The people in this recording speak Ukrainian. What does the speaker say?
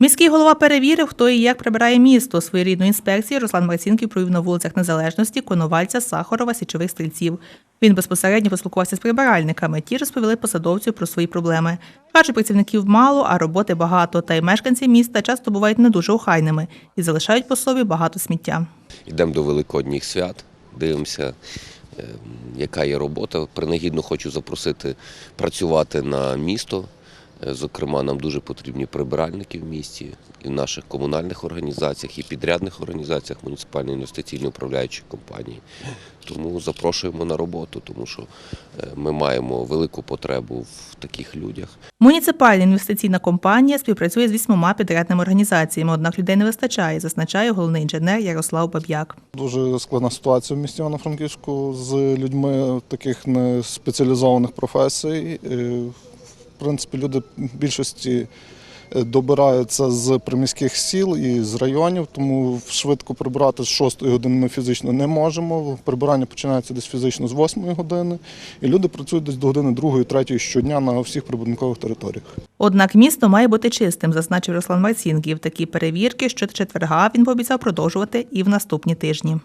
Міський голова перевірив, хто і як прибирає місто. Своєрідну інспекцію Руслан Марцінків провів на вулицях Незалежності, Коновальця, Сахарова, Січових стрільців. Він безпосередньо поспілкувався з прибиральниками. Ті розповіли посадовцю про свої проблеми. Кажуть, працівників мало, а роботи багато. Та й мешканці міста часто бувають не дуже охайними і залишають по собі багато сміття. Йдемо до Великодніх свят, дивимося, е, яка є робота. Принагідно хочу запросити працювати на місто. Е, Зокрема, нам дуже потрібні прибиральники в місті і в наших комунальних організаціях, і підрядних організаціях муніципальної інвестиційної управляючої компанії. Тому запрошуємо на роботу, тому що е, ми маємо велику потребу в таких людях. Муніципальна інвестиційна компанія співпрацює з вісьмома підрядними організаціями, однак людей не вистачає, зазначає головний інженер Ярослав Баб'як. Дуже складна ситуація в місті Івано-Франківську з людьми таких не спеціалізованих професій. Принципі, люди більшості е, добираються з приміських сіл і з районів, тому швидко прибрати з 6 години ми фізично не можемо. Прибирання починається десь фізично з 8 години, і люди працюють десь до години 2-3 щодня на всіх прибудинкових територіях. Однак місто має бути чистим, зазначив Руслан Марцінків. Такі перевірки щочетверга він пообіцяв продовжувати і в наступні тижні.